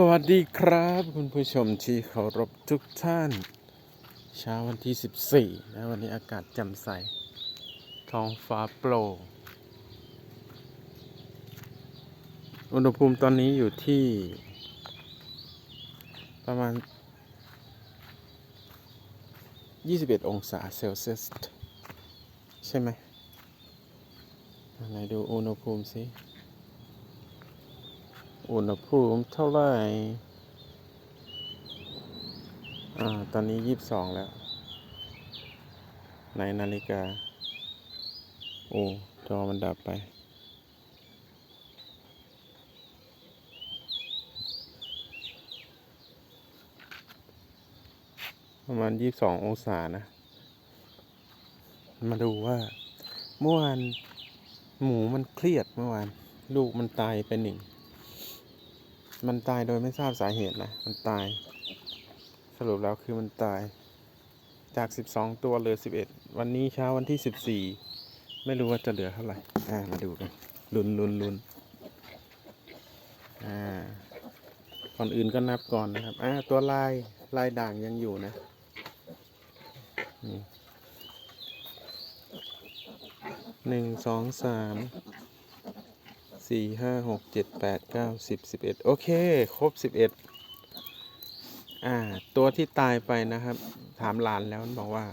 สวัสดีครับ คุณผู้ชมที่เคารพทุกท่าน เช้าวันที่ 14 นะวันนี้อากาศแจ่มใส ท้องฟ้าโปร่งอุณหภูมิตอนนี้อยู่ที่ ประมาณ 21 องศาเซลเซียส ใช่ไหมไหนดูอุณหภูมิสิ อุณหภูมิเท่าไหร่ อ่า ตอนนี้ยี่สิบสองแล้ว ในนาฬิกา โอ้ จอมันดับไป ประมาณยี่สิบสององศานะ มาดูว่า เมื่อวาน หมูมันเครียดเมื่อวาน ลูกมันตายไปหนึ่ง มันตายโดยไม่ทราบสาเหตุนะ มันตาย สรุปแล้วคือมันตาย จาก 12 ตัวเหลือ 11 วันนี้เช้าวันที่ 14 ไม่รู้ว่าจะเหลือเท่าไหร่ อ่า มาดูกัน ลุนลุนลุนอ่า ก่อนอื่นก็นับก่อนนะครับ อ่า ตัวลายลายด่างยังอยู่นะ นี่หนึ่งสองสาม สี่ห้าหกเจ็ดแปดเก้าสิบสิบเอ็ดโอเค ครบสิบเอ็ดอ่า ตัวที่ตายไปนะครับ ถามหลานแล้วมันบอกว่า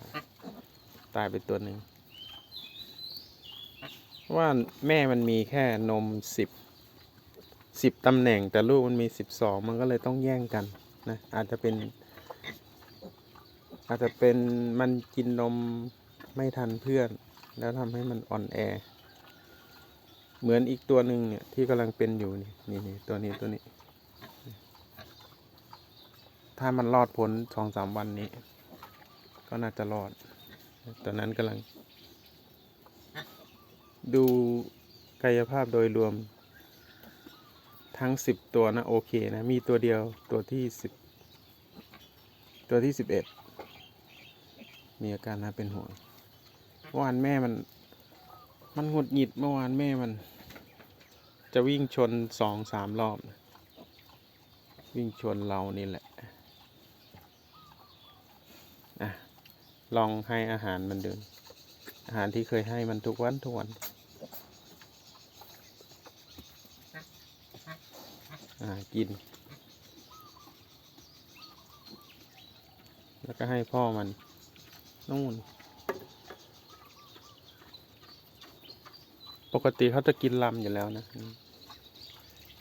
ตายไปตัวหนึ่ง ว่าแม่มันมีแค่นมสิบสิบตำแหน่งแต่ลูกมันมีสิบสองมันก็เลยต้องแย่งกันนะ อาจจะเป็น อาจจะเป็นมันกินนมไม่ทันเพื่อน แล้วทำให้มันอ่อนแอ เหมือนอีกตัวหนึ่งเนี่ยที่กำลังเป็นอยู่นี่นี่นี่ตัวนี้ตัวนี้ ถ้ามันรอดพ้นสองสามวันนี้ ก็น่าจะรอดตอนนั้นกำลัง ดูกายภาพโดยรวม ทั้งสิบตัวนะโอเคนะ มีตัวเดียวตัวที่สิบตัวที่สิบเอ็ดมีอาการน่าเป็นห่วงเมื่อวานแม่มัน มันหงุดหงิดเมื่อวานแม่มัน จะวิ่งชนสองสามรอบนะวิ่งชนเรานี่แหละอะลองให้อาหารมันดินอาหารที่เคยให้มันทุกวันทุกวันอ่ากิน แล้วก็ให้พ่อมันนู่น ปกติเขาจะกินลำอยู่แล้วนะ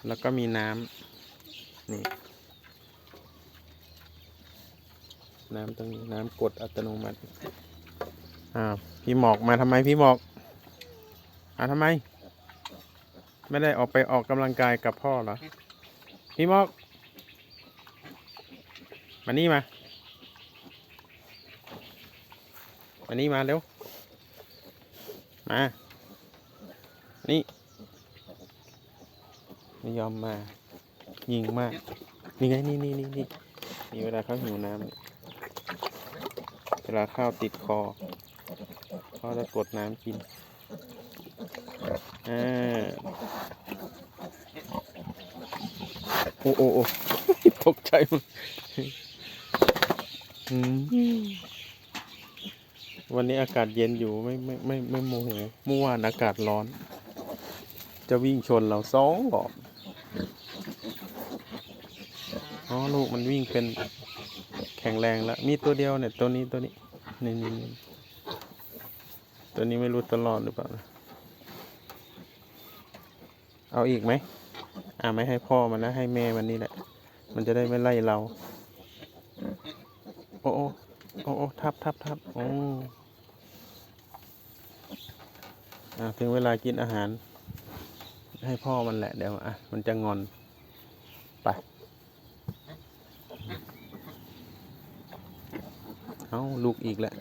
แล้วก็มีน้ำนี่ น้ำตรงนี้น้ำกดอัตโนมัติอ้าพี่หมอกมาทำไมพี่หมอก มาทำไม ไม่ได้ออกไปออกกำลังกายกับพ่อเหรอ พี่หมอก มานี่มา มานี่มาเร็ว มา นี่ไม่ยอมมา ยิงมาก นี่ไงนี่นี่นี่นี่นี่เวลาเขาหิวน้ำเวลาข้าวติดคอเขาจะกดน้ำกินอ่าโอ้โอ้โอ้ตกใจมันอืมวันนี้อากาศเย็นอยู่ไม่ไม่ไม่ไม่โมโหเมื่อวานอากาศร้อน จะวิ่งชนเราสองรอบอ๋อลูกมันวิ่งเป็นแข็งแรงแล้ว มีตัวเดียวเนี่ย ตัวนี้ตัวนี้นี่นี่นี่ตัวนี้ไม่รู้ตลอดหรือเปล่านะเอาอีกไหม อ่าไม่ให้พ่อมันนะ ให้แม่มันนี่แหละ มันจะได้ไม่ไล่เรา โอ้โอ้โอ้โอ้ทับทับทับโอ้อ่าถึงเวลากินอาหาร ให้พ่อมันแหละเดี๋ยวอะมันจะงอนไปเอาลูกอีกแหละ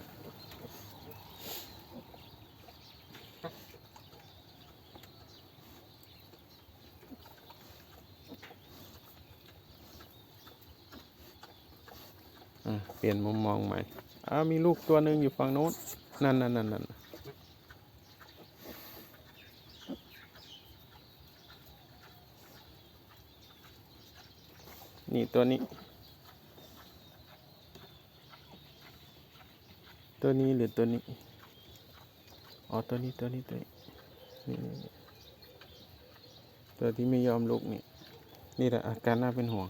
เปลี่ยนมุมมองใหม่อ้ามีลูกตัวหนึ่งอยู่ฝั่งโน้นนั่นนั่นนั่นนั่น นี่ตัวนี้ ตัวนี้หรือตัวนี้ อ๋อ ตัวนี้ตัวนี้ตัวนี้นี่ตัวที่ไม่ยอมลุกนี่ นี่แหละอาการน่าเป็นห่วง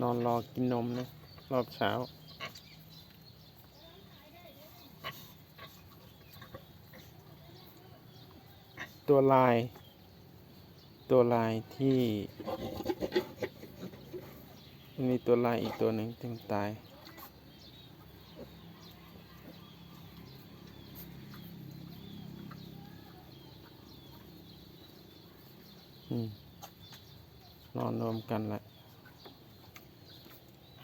นอนรอกินนมนะ รอบเช้า ตัวลาย ตัวลายที่มีตัวลายอีกตัวหนึ่งที่มันตายนอนรวมกันแหละ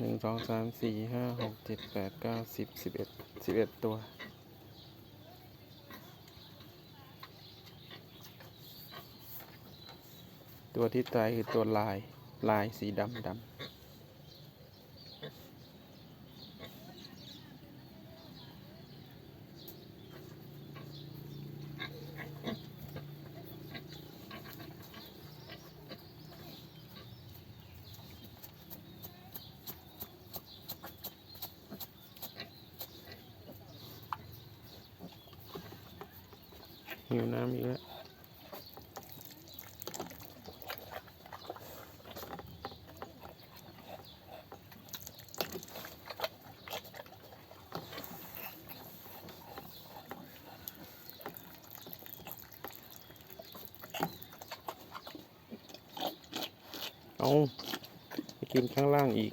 หนึ่งสองสามสี่ห้าหกเจ็ดแปดเก้าสิบสิบเอ็ดสิบเอ็ดตัว ตัวที่ตายคือตัวลายลายสีดำดำ หิวน้ำอีกแล้วเอาไปกินข้างล่างอีก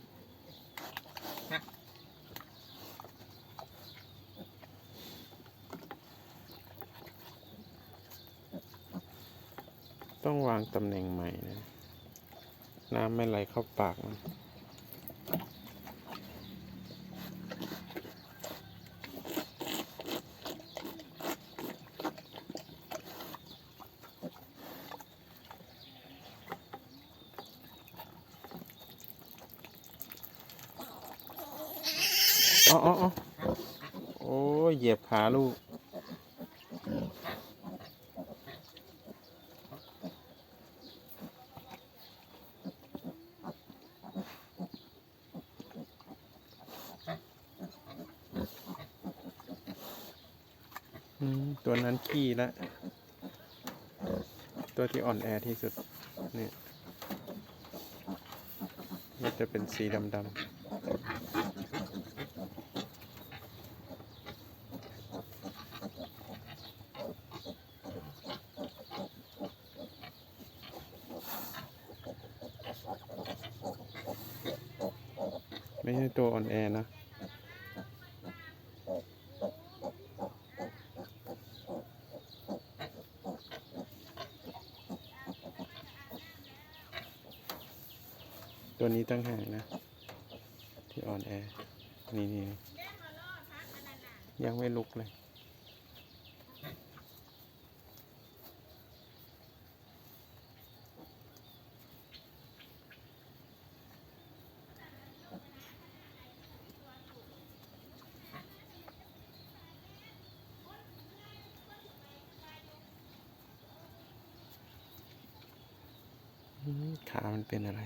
ต้องวางตำแหน่งใหม่นะ น้ำไม่ไหลเข้าปากนอ๋ออ๋ออ๋อโอ้ยเหยียบขาลูก ตัวนั้นขี้ล้วตัวที่อ่อนแอที่สุดเนี่ยมันจะเป็นสีดำๆไม่ใช่ตัวอ่อนแอนะ ตั้งหากนะ ที่อ่อนแอ นี่นี่ยังไม่ลุกเลย ขา มันเป็นอะไร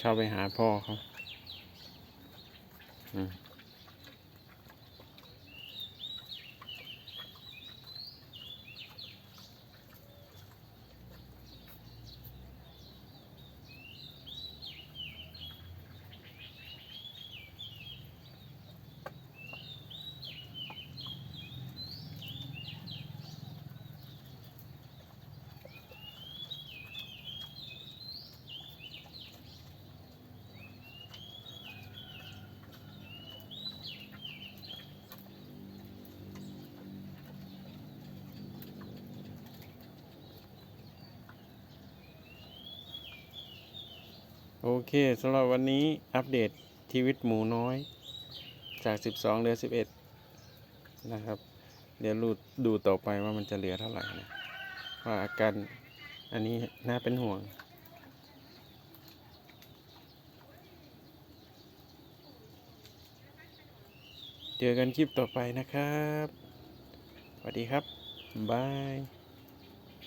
เข้าไปหาพ่อเขาอืม โอเคสำหรับวันนี้อัปเดตชีวิตหมูน้อย จาก 12เหลือ 11 นะครับ เดี๋ยวรูดูต่อไปว่ามันจะเหลือเท่าไหร่นะว่าอาการอันนี้น่าเป็นห่วง เจอกันคลิปต่อไปนะครับ สวัสดีครับ บาย